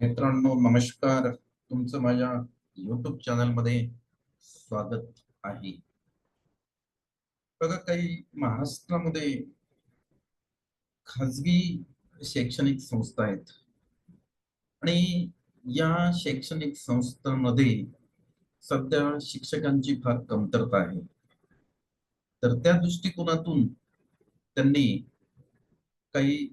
मित्रांनो नमस्कार. तुमचं माझ्या युट्यूब चॅनलमध्ये स्वागत आहे. बघा काही महाराष्ट्रामध्ये खाजगी शैक्षणिक संस्था आहेत. आणि या शैक्षणिक संस्थांमध्ये सध्या शिक्षकांची फार कमतरता आहे. तर त्या दृष्टिकोनातून त्यांनी काही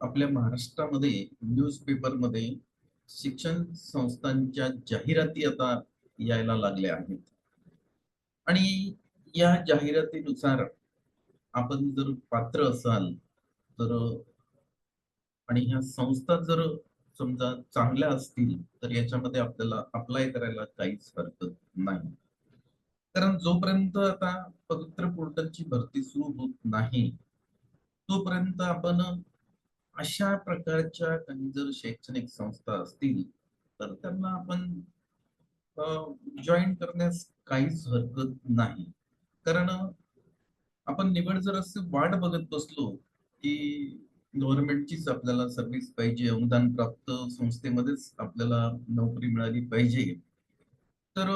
आपल्या महाराष्ट्रामध्ये न्यूजपेपरमध्ये शिक्षण संस्थांच्या जाहिराती आता यायला लागल्या आहेत. आणि या जाहिरातीनुसार आपण जर पात्र असाल तर आणि ह्या संस्था जर समजा चांगल्या असतील तर याच्यामध्ये आपल्याला अप्लाय करायला काहीच हरकत नाही. कारण जोपर्यंत आता पवित्र पोर्टलची भरती सुरू होत नाही तोपर्यंत आपण अशा प्रकारच्या काही जर शैक्षणिक संस्था असतील तर त्यांना आपण जॉईन करण्यास काहीच हरकत नाही. कारण आपण निवड जर असं वाट बघत बसलो की गव्हर्नमेंटचीच आपल्याला सर्व्हिस पाहिजे अनुदान प्राप्त संस्थेमध्येच आपल्याला नोकरी मिळाली पाहिजे. तर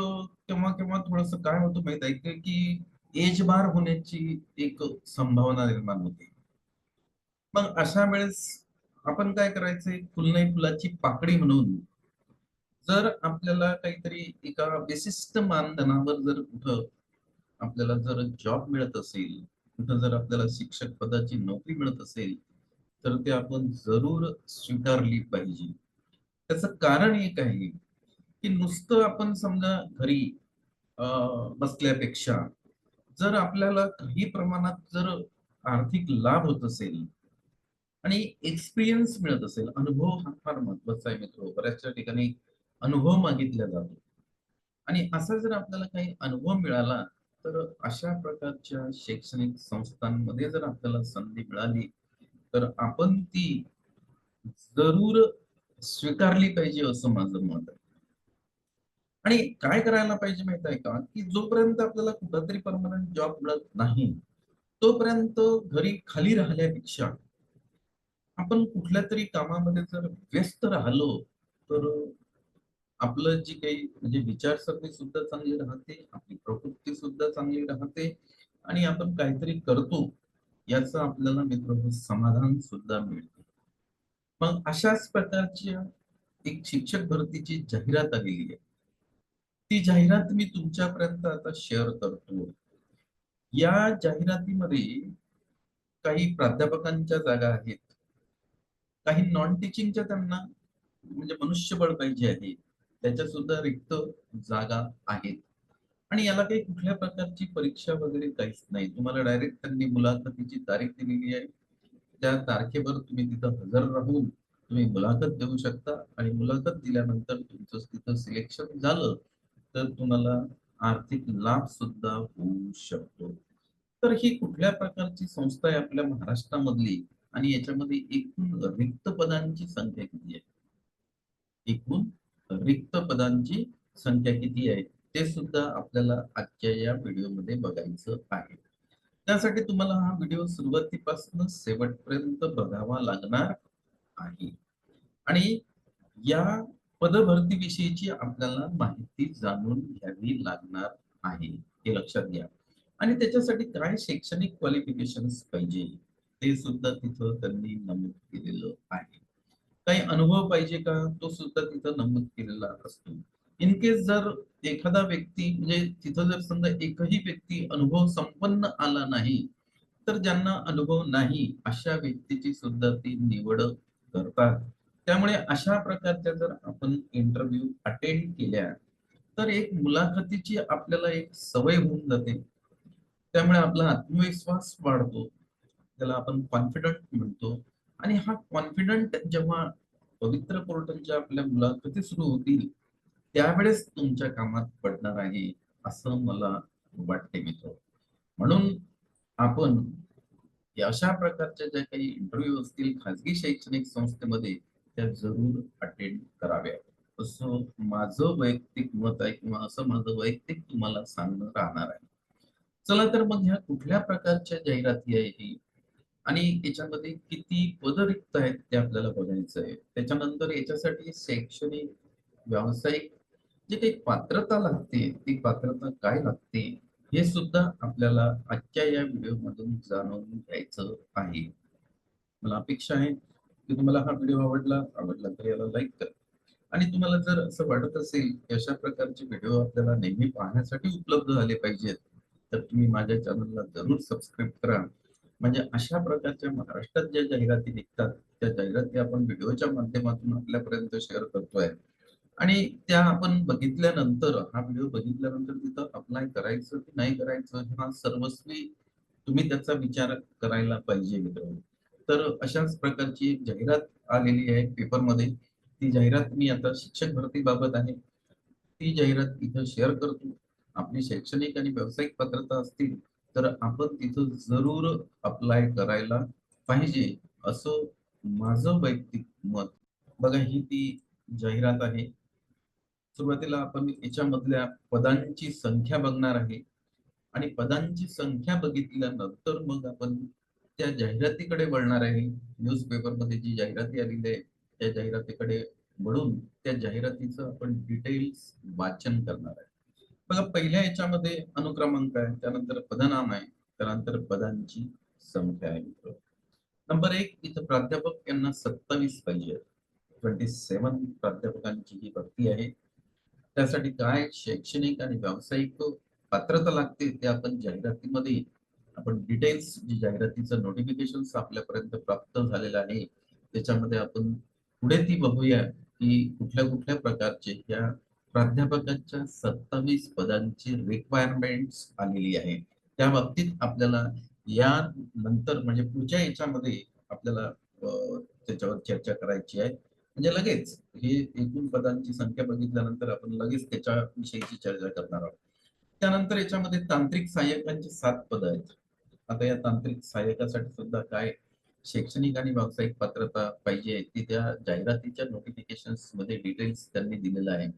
केव्हा केव्हा थोडस काय होतं माहीत आहे की एज बार होण्याची एक संभावना निर्माण होते. मग अशा वेळेस आपण काय करायचंय फुलनाई फुलाची पाकडी म्हणून जर आपल्याला काहीतरी एका विशिष्ट मानधनावर जर कुठं आपल्याला जर जॉब मिळत असेल कुठं जर आपल्याला शिक्षक पदाची नोकरी मिळत असेल तर ते आपण जरूर स्वीकारली पाहिजे. त्याचं कारण एक आहे की नुसतं आपण समजा घरी बसल्यापेक्षा जर आपल्याला काही प्रमाणात जर आर्थिक लाभ होत असेल आणि एक्सपिरियन्स मिळत असेल. अनुभव हा फार महत्त्वाचा आहे मित्र. बऱ्याचशा ठिकाणी अनुभव मागितला जातो. आणि असा जर आपल्याला काही अनुभव मिळाला तर अशा प्रकारच्या शैक्षणिक संस्थांमध्ये जर आपल्याला संधी मिळाली तर आपण ती जरूर स्वीकारली पाहिजे असं माझं मत आहे. आणि काय करायला पाहिजे माहीत आहे का? की जोपर्यंत आपल्याला कुठंतरी परमनंट जॉब मिळत नाही तोपर्यंत घरी खाली राहिल्यापेक्षा आपण कुठल्या तरी कामामध्ये जर व्यस्त राहिलो तर आपलं जी काही म्हणजे विचारसरणी सुद्धा चांगली राहते आपली प्रकृती सुद्धा चांगली राहते आणि आपण काहीतरी करतो याच आपल्याला मित्र समाधान सुद्धा मिळते. मग अशाच प्रकारची एक शिक्षक भरतीची जाहिरात आलेली आहे. ती जाहिरात मी तुमच्यापर्यंत आता शेअर करतो. या जाहिरातीमध्ये काही प्राध्यापकांच्या जागा आहेत काही नॉन टीचिंगच्या त्यांना म्हणजे मनुष्यबळ पाहिजे आहे. त्याच्या सुद्धा रिक्त जागा आहेत. आणि याला काही कुठल्या प्रकारची परीक्षा वगैरे काहीच नाही. तुम्हाला डायरेक्ट त्यांनी मुलाखतीची तारीख दिलेली आहे. त्या तारखेवर तुम्ही तिथं हजर राहून तुम्ही मुलाखत देऊ शकता. आणि मुलाखत दिल्यानंतर तुमचं तिथं सिलेक्शन झालं तर तुम्हाला आर्थिक लाभ सुद्धा होऊ शकतो. तर ही कुठल्या प्रकारची संस्था आहे आपल्या महाराष्ट्रामधली? आणि याच्यामध्ये एकूण रिक्त पदांची संख्या किती आहे? एकूण रिक्त पदांची संख्या किती आहे? ते सुद्धा आपल्याला आजच्या या व्हिडिओमध्ये बघायचं आहे. त्यासाठी तुम्हाला हा व्हिडिओ सुरुवातीपासून शेवटपर्यंत बघावा लागणार आहे. आणि या पदभरतीविषयीची आपल्याला माहिती जाणून घ्यावी लागणार आहे हे लक्षात घ्या. आणि त्याच्यासाठी काय शैक्षणिक क्वालिफिकेशन पाहिजे? ते सुद्धा तिथं त्यांनी नमूद केलेलं आहे. काही अनुभव पाहिजे का? तो सुद्धा तिथं नमूद केलेला असतो. इन केस जर एखादा व्यक्ती म्हणजे तिथं जर समजा एकही व्यक्ती अनुभव संपन्न आला नाही तर ज्यांना अनुभव नाही अशा व्यक्तीची सुद्धा ती निवड करतात. त्यामुळे अशा प्रकारच्या जर आपण इंटरव्ह्यू अटेंड केल्या तर एक मुलाखतीची आपल्याला एक सवय होऊन जाते. त्यामुळे आपला आत्मविश्वास वाढतो. त्याला आपण कॉन्फिडंट म्हणतो. आणि हा कॉन्फिडंट जेव्हा पवित्र पोर्टलच्या आपल्या मुलाखती सुरू होतील त्यावेळेस तुमच्या कामात पडणार आहे असं मला वाटते मित्र. म्हणून आपण अशा प्रकारच्या ज्या काही इंटरव्ह्यू असतील खाजगी शैक्षणिक संस्थेमध्ये त्या जरूर अटेंड कराव्या. असं माझं वैयक्तिक मत आहे किंवा असं माझं वैयक्तिक तुम्हाला सांगणं राहणार आहे. चला तर मग ह्या कुठल्या प्रकारच्या जाहिराती आहे आणि याच्यामध्ये किती पद रिक्त आहेत ते आपल्याला बघायचं आहे त्याच्यानंतर याच्यासाठी शैक्षणिक व्यावसायिक जे काही पात्रता लागते ती पात्रता काय लागते हे सुद्धा आपल्याला आजच्या या व्हिडिओ मधून जाणून घ्यायचं आहे. मला अपेक्षा आहे की तुम्हाला हा व्हिडिओ आवडला आवडला तर याला लाईक करा. आणि तुम्हाला जर असं वाटत असेल की अशा प्रकारचे व्हिडिओ आपल्याला नेहमी पाहण्यासाठी उपलब्ध झाले पाहिजेत तर तुम्ही माझ्या चॅनलला जरूर सबस्क्राईब करा. म्हणजे अशा प्रकारच्या महाराष्ट्रात ज्या जाहिराती निघतात त्या जाहिराती आपण व्हिडिओच्या माध्यमातून आपल्यापर्यंत शेअर करतोय. आणि त्या आपण बघितल्यानंतर हा व्हिडिओ बघितल्यानंतर तिथं अप्लाय करायचं की नाही करायचं हा सर्वस्वी तुम्ही त्याचा विचार करायला पाहिजे मित्रांनो तर अशाच प्रकारची एक जाहिरात आलेली आहे पेपरमध्ये. ती जाहिरात मी आता शिक्षक भरतीबाबत आहे. ती जाहिरात इथं शेअर करतो. आपली शैक्षणिक आणि व्यावसायिक पात्रता असतील तर आपण तिथं जरूर अप्लाय करायला पाहिजे असं माझं वैयक्तिक मत. बघा ही ती जाहिरात आहे. सुरुवातीला आपण याच्यामधल्या पदांची संख्या बघणार आहे. आणि पदांची संख्या बघितल्यानंतर मग आपण त्या जाहिरातीकडे वळणार आहे. न्यूजपेपरमध्ये जी जाहिराती आलेली आहे त्या जाहिरातीकडे वळून त्या जाहिरातीचं आपण डिटेल्स वाचन करणार आहे. बघा पहिल्या याच्यामध्ये अनुक्रमांक आहे त्यानंतर पदनाम आहे त्यानंतर पदांची संख्या आहे मित्र. नंबर एक इथं प्राध्यापक यांना सत्तावीस पाहिजे. ट्वेंटी सेवन प्राध्यापकांची ही भरती आहे. त्यासाठी काय शैक्षणिक आणि व्यावसायिक पात्रता लागते ते आपण जाहिरातीमध्ये आपण डिटेल्स जी जाहिरातीचं नोटिफिकेशन आपल्यापर्यंत प्राप्त झालेलं आहे त्याच्यामध्ये आपण पुढे ती बघूया की कुठल्या कुठल्या प्रकारचे या प्राध्यापकाच्या सत्तावीस पदांची रिक्वायरमेंट आलेली आहे. त्या बाबतीत आपल्याला या नंतर म्हणजे पुढच्या याच्यामध्ये आपल्याला त्याच्यावर चर्चा करायची आहे. म्हणजे लगेच हे एकूण पदांची संख्या बघितल्यानंतर आपण लगेच त्याच्याविषयीची चर्चा करणार आहोत. त्यानंतर याच्यामध्ये तांत्रिक सहाय्यकांची सात पद आहेत. आता या तांत्रिक सहाय्यकासाठी सुद्धा काय शैक्षणिक आणि व्यावसायिक पात्रता पाहिजे ती त्या जाहिरातीच्या नोटिफिकेशनमध्ये डिटेल्स त्यांनी दिलेलं आहे.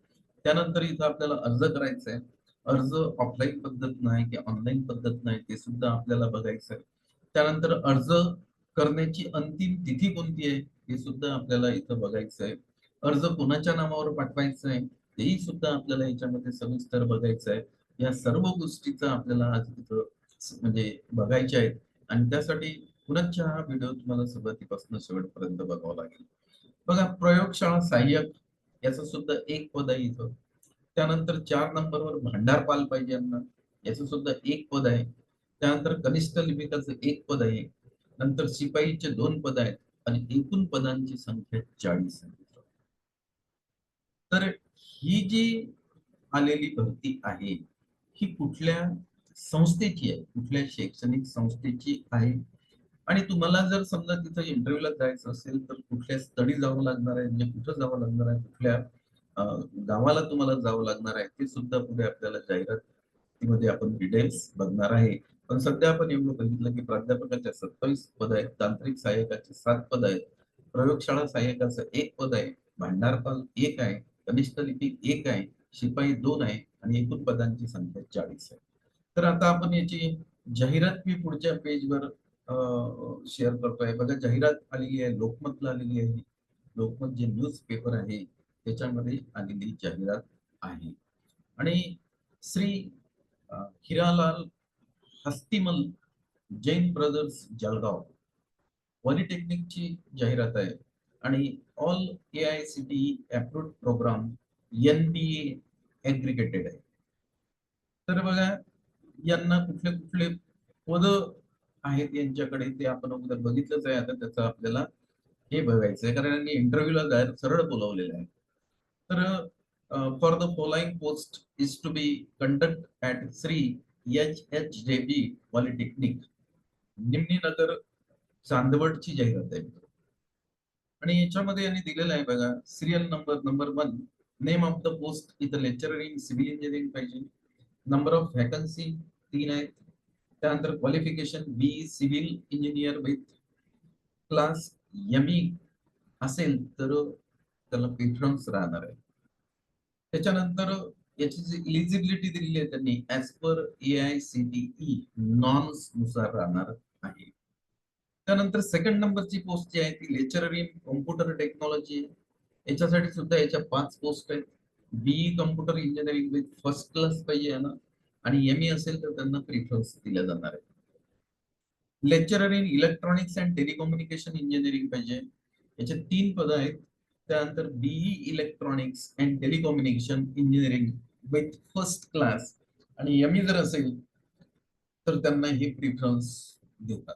त्यानंतर इथं आपल्याला अर्ज करायचा आहे अर्ज ऑफलाईन पद्धत नाही की ऑनलाईन पद्धत नाही ते सुद्धा आपल्याला बघायचं आहे त्यानंतर अर्ज करण्याची अंतिम तिथी कोणती आहे हे सुद्धा आपल्याला इथं बघायचं आहे अर्ज कोणाच्या नावावर पाठवायचं आहे तेही सुद्धा आपल्याला याच्यामध्ये सविस्तर बघायचं आहे या सर्व गोष्टीचा आपल्याला आज इथं म्हणजे बघायच्या आहेत. आणि त्यासाठी पुनश्च हा व्हिडिओ तुम्हाला सुरुवातीपासून शेवटपर्यंत बघावा लागेल. बघा प्रयोगशाळा सहाय्यक याचं सुद्धा एक पद आहे इथं. त्यानंतर चार नंबरवर भांडारपाल पाहिजे यांना. याचं सुद्धा एक पद आहे. त्यानंतर कनिष्ठ लिपिकाचं एक पद आहे. नंतर शिपाईचे दोन पद आहेत आणि एकूण पदांची संख्या चाळीस आहे. तर ही जी आलेली भरती आहे ही कुठल्या संस्थेची आहे? कुठल्या शैक्षणिक संस्थेची आहे? आणि तुम्हाला जर समजा तिथं इंटरव्ह्यूला जायचं असेल तर कुठल्या स्थळी जावं लागणार आहे? म्हणजे कुठं जावं लागणार आहे? कुठल्या गावाला तुम्हाला जावं लागणार आहे? ते सुद्धा पुढे आपल्याला जाहिरातीमध्ये आपण डिटेल्स बघणार आहे. पण सध्या आपण एवढं बघितलं की प्राध्यापकाच्या सत्तावीस पद आहेत तांत्रिक सहाय्यकाचे सात पद आहेत प्रयोगशाळा सहाय्यकाचं एक पद आहे भांडारपाल एक आहे कनिष्ठ लिपिक एक आहे शिपाई दोन आहे आणि एकूण पदांची संख्या चाळीस आहे. तर आता आपण याची जाहिरात मी पुढच्या पेजवर शेअर करतोय. बघा जाहिरात आलेली आहे लोकमतला आलेली आहे. लोकमत जे न्यूज पेपर आहे त्याच्यामध्ये आलेली जाहिरात आहे. आणि श्री हिरालाल हस्तिमल जैन ब्रदर्स जळगाव. पॉलिटेक्निकची जाहिरात आहे. आणि all A I C T approved program N B aggregated आहे. तर बघा यांना कुठले कुठले पद आहेत यांच्याकडे ते आपण अगोदर बघितलंच आहे. आता त्याचं आपल्याला हे बघायचं आहे कारण यांनी इंटरव्ह्यूला जायला सरळ बोलावलेलं आहे. तर for the following post is to be conduct at Shri H H J B polytechnic निम्नीनगर चांदवडची जाहिरात आहे. आणि याच्यामध्ये यांनी दिलेलं आहे बघा serial number number one name of the post इथं लेक्चर इन सिव्हिल इंजिनिअरिंग पाहिजे. नंबर ऑफ व्हॅकन्सी तीन आहेत. त्यानंतर qualification B civil engineer with class M असेल तर त्याला प्रिफरन्स राहणार आहे. त्याच्यानंतर याची जी इलिजिबिलिटी दिलेली आहे त्यांनी as per A I C T E नॉर्म्सनुसार राहणार आहे. त्यानंतर सेकंड नंबरची पोस्ट जी आहे ती लेक्चरर इन कॉम्प्युटर टेक्नॉलॉजी आहे. याच्यासाठी सुद्धा याच्या पाच पोस्ट आहेत. BE computer engineering with first class पाहिजे ना. आणि एम असेल तर त्यांना प्रिफरन्स दिला जाणार आहे lecturer in electronics and telecommunication engineering पाहिजे. याचे तीन पद आहेत. त्यानंतर BE electronics and telecommunication engineering with first class आणि एम जर असेल तर त्यांना हे प्रिफरन्स देतात.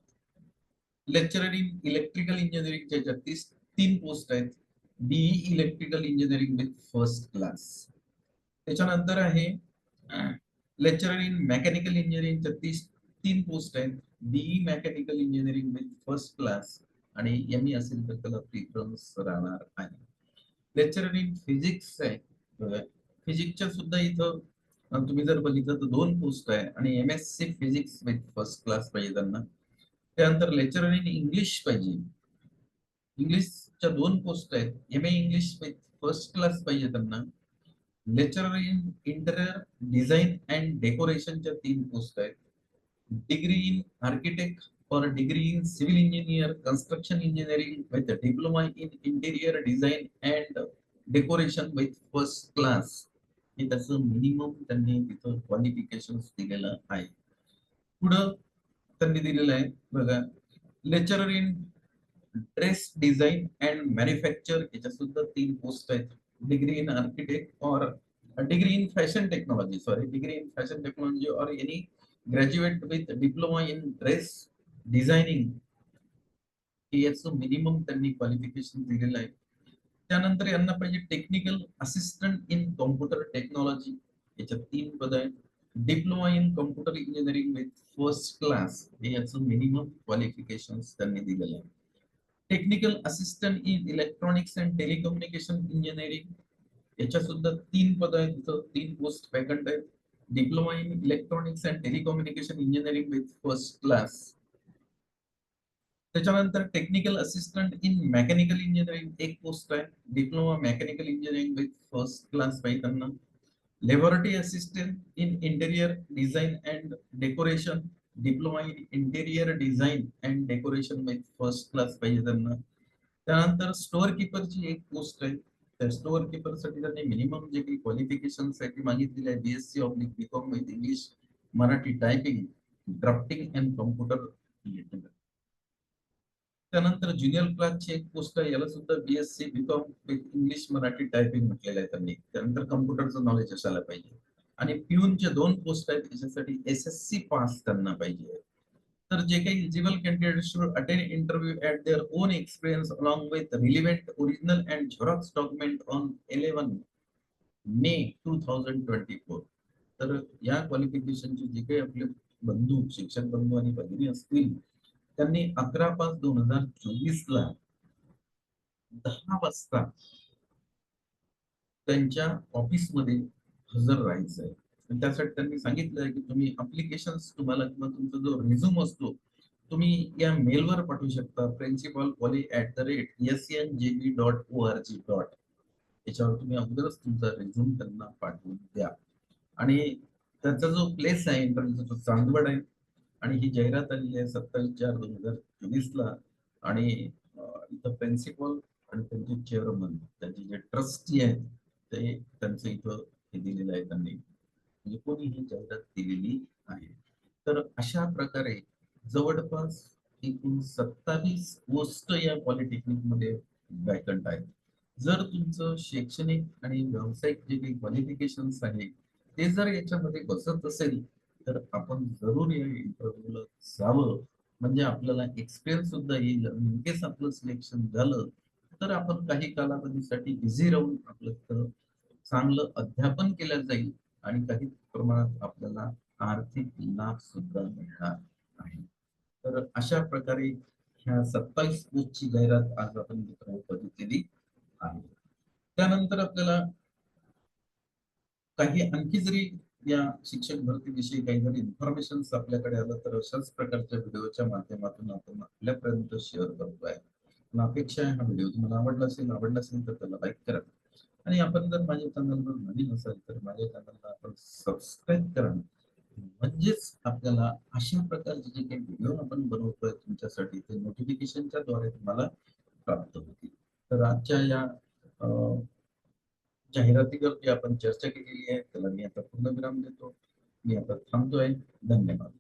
लेक्चरर इन इलेक्ट्रिकल इंजिनिअरिंगच्या ज्या तीन पोस्ट आहेत. BE electrical engineering with first class त्याच्यानंतर आहे लेक्चरर इन मेकॅनिकल इंजिनिअरिंगच्या तीस तीन पोस्ट आहेत. BE mechanical engineering with first class आणि एम ई असेल तर त्याला प्रिफरन्स राहणार आहे लेक्चरर इन फिजिक्स आहे. फिजिक्सच्या सुद्धा इथं तुम्ही जर बघितलं तर दोन पोस्ट आहे आणि M S C physics with first class पाहिजे त्यांना. त्यानंतर लेक्चरर इन इंग्लिश पाहिजे. इंग्लिशच्या दोन पोस्ट आहेत. M A English with first class पाहिजे त्यांना. Lecturer in interior design and डेकोरेशनच्या तीन पोस्ट आहेत. Degree in architect for degree in civil engineer construction engineering with diploma in interior design and decoration with first class हे त्याचं minimum त्यांनी तिथं qualification दिलेलं आहे. पुढं त्यांनी दिलेलं आहे बघा. Lecturer in dress design and manufacture याच्या सुद्धा तीन पोस्ट आहेत. डिग्री इन आर्किटेक्ट और degree in fashion technology sorry degree in fashion technology और any graduate with diploma in dress designing याचं मिनिमम त्यांनी क्वालिफिकेशन दिलेलं आहे. त्यानंतर यांना पाहिजे technical assistant in computer technology याच्यात तीन पद आहेत. Diploma in computer engineering with first class हे याचं मिनिमम क्वालिफिकेशन त्यांनी दिलेलं आहे. Technical assistant in electronics and telecommunication engineering तीन पद तीन पोस्ट वॅकंट आहेत. Diploma in electronics and telecommunication engineering with first class technical assistant in mechanical engineering एक पोस्ट आहे. Diploma mechanical engineering with first class पाहिजे laboratory assistant in interior design and decoration diploma in interior design and decoration with first class पाहिजे त्यांना. त्यानंतर store किपरची एक post आहे. त्या store किपरसाठी त्यांनी मिनिमम जे काही क्वालिफिकेशनसाठी मागितलेले आहे BSc oblique BCom with English Marathi typing drafting and computer त्यानंतर ज्युनियर क्लासची एक पोस्ट आहे. याला सुद्धा BSc BCom with English Marathi typing म्हटलेलं आहे त्यांनी. त्यानंतर कम्प्युटरचं नॉलेज असायला पाहिजे. आणि पिऊनचे दोन पोस्ट आहेत त्याच्यासाठी एस एस सी पास त्यांना पाहिजे. तर जे काही eligible candidate should attend interview at their own experience along with relevant original and xerox document on eleven May two thousand twenty four तर या क्वालिफिकेशनचे जे काही आपले बंधू शिक्षक बंधू आणि भगिनी असतील त्यांनी अकरा पाच दोन हजार चोवीस ला दहा वाजता त्यांच्या ऑफिसमध्ये हजर राहायचं आहे आणि त्यासाठी त्यांनी सांगितलं आहे की तुम्ही अप्लिकेशन तुम्हाला किंवा तुमचा जो रिझ्यूम असतो तुम्ही या मेलवर पाठवू शकता. Principal college at the rate S N J B dot O R G dot याच्यावर तुम्ही अगोदरच तुमचा रिझ्यूम त्यांना पाठवून द्या. आणि त्याचा जो प्लेस आहे इंटरव्ह्यूचा तो चांदवड आहे आणि ही जाहिरात आलेली आहे सत्तावीस चार दोन हजार चोवीस ला आणि इथं प्रिन्सिपल आणि त्यांचे चेअरमन त्यांचे जे ट्रस्टी आहेत ते त्यांचं इथं हे दिलेलं आहे त्यांनी. म्हणजे कोणी ही जाहिरात दिलेली आहे. तर अशा प्रकारे जवळपास एकूण सत्तावीस पोस्ट या पॉलिटेक्निकमध्ये वॅकंट आहेत. जर तुमचं शैक्षणिक आणि व्यावसायिक जे काही क्वालिफिकेशन आहे ते जर याच्यामध्ये बसत असेल तर आपण जरूर या इंटरव्ह्यूला जावं. म्हणजे आपल्याला एक्सपिरियन्स सुद्धा येईल. इन केस आपलं सिलेक्शन झालं तर आपण काही कालावधीसाठी इझी राहून आपलं चांगलं अध्यापन केलं जाईल आणि काही प्रमाणात आपल्याला आर्थिक लाभ सुद्धा मिळणार आहे तर अशा प्रकारे ह्या सत्तावीस पोस्टची जाहिरात आज आपण मित्र बघितलेली आहे. त्यानंतर आपल्याला काही आणखी जरी या शिक्षक भरतीविषयी काही जरी इन्फॉर्मेशन आपल्याकडे आलं तर अशाच प्रकारच्या व्हिडिओच्या माध्यमातून आपण आपल्यापर्यंत शेअर करतो आहे अपेक्षा आहे हा व्हिडिओ. तुम्हाला आवडला असेल आवडला असेल तर त्याला लाईक करा. आणि आपण जर माझ्या चॅनलवर नवीन असाल तर माझ्या चॅनलला आपण सबस्क्राईब करा. म्हणजेच आपल्याला अशा प्रकारचे जे काही व्हिडिओ आपण बनवतोय तुमच्यासाठी ते नोटिफिकेशनच्या द्वारे तुम्हाला प्राप्त होतील. तर आजच्या या जाहिरातीवरती आपण चर्चा केलेली आहे. त्याला मी आता पूर्णविराम देतो. मी आता थांबतोय. धन्यवाद.